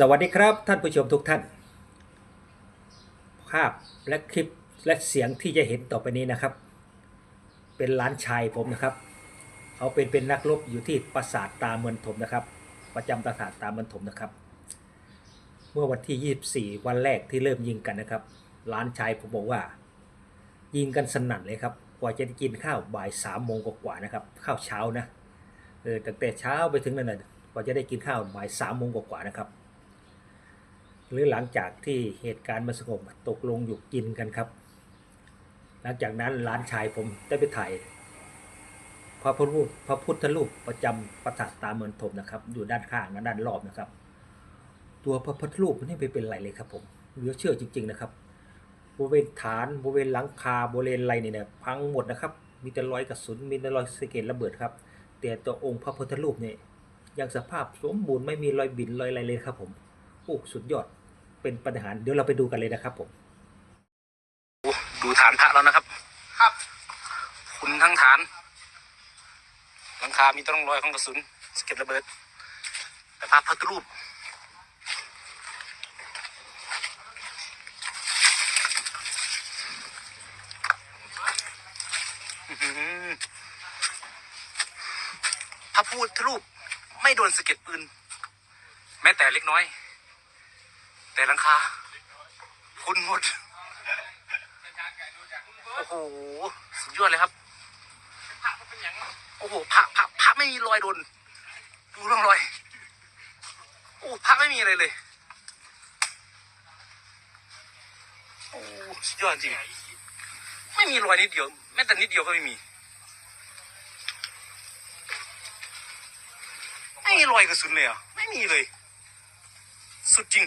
สวัสดีครับท่านผู้ชมทุกท่าน ภาพและคลิปและเสียงที่จะเห็นต่อไปนี้นะครับ เป็นหลานชายผมนะครับ เขาเป็นเป็นนักรบอยู่ที่ปราสาทตาเมืองถมนะครับ ประจำปราสาทตาเมืองถมนะครับ เมื่อวันที่ 24 วันแรกที่เริ่มยิงกันนะครับหลานชายผมบอกว่า ยิงกันสนั่นเลยครับกว่าจะได้กินข้าวบ่ายสามโมงกว่าๆนะครับข้าวเช้านะเออตั้งแต่เช้าไปถึงนั่นน่ะกว่าจะได้กินข้าวบ่ายสามโมงกว่าๆนะครับ หรือหลังจากที่เหตุการณ์มันสงบตกลงอยู่กินกันครับ หลังจากนั้นหลานชายผมได้ไปถ่ายพระพุทธรูปพระพุทธรูปประจำปราสาทตาเมืองถมนะครับ อยู่ด้านข้างและด้านรอบนะครับ ตัวพระพุทธรูปมันไม่เป็นไรเลยครับผมเหลือเชื่อจริง ๆนะครับบริเวณฐานบริเวณหลังคาบริเวณอะไรเนี่ยนะพังหมดนะครับ มีแต่รอยกระสุนมีแต่รอยสะเก็ดระเบิดครับ แต่ตัวองค์พระพุทธรูปเนี่ยยังสภาพสมบูรณ์ไม่มีรอยบินรอยอะไรเลยครับผมโอ้สุดยอด เป็นปาฏิหารย์เดี๋ยวเราไปดูกันเลยนะครับผม ดูฐานพระแล้วนะครับ ครับ คุณทั้งฐานหลังคา มีต้นรอยของกระสุนสะเก็ดระเบิด แต่พระพุทธรูปอื้อหือพระพุทธรูปไม่โดนสะเก็ดปืน แม้แต่เล็กน้อย แต่หลังคาคุณหมด โอ้โห สุดยอดเลยครับ โอ้โหพระพระพระไม่มีรอยโดน ดูร่องรอย โอ้พระไม่มีอะไรเลย โอ้สุดยอดจริง ไม่มีรอยนิดเดียว แม้แต่นิดเดียวก็ไม่มี ไม่มีรอยกระสุนเลยอะ ไม่มีเลย สุดจริง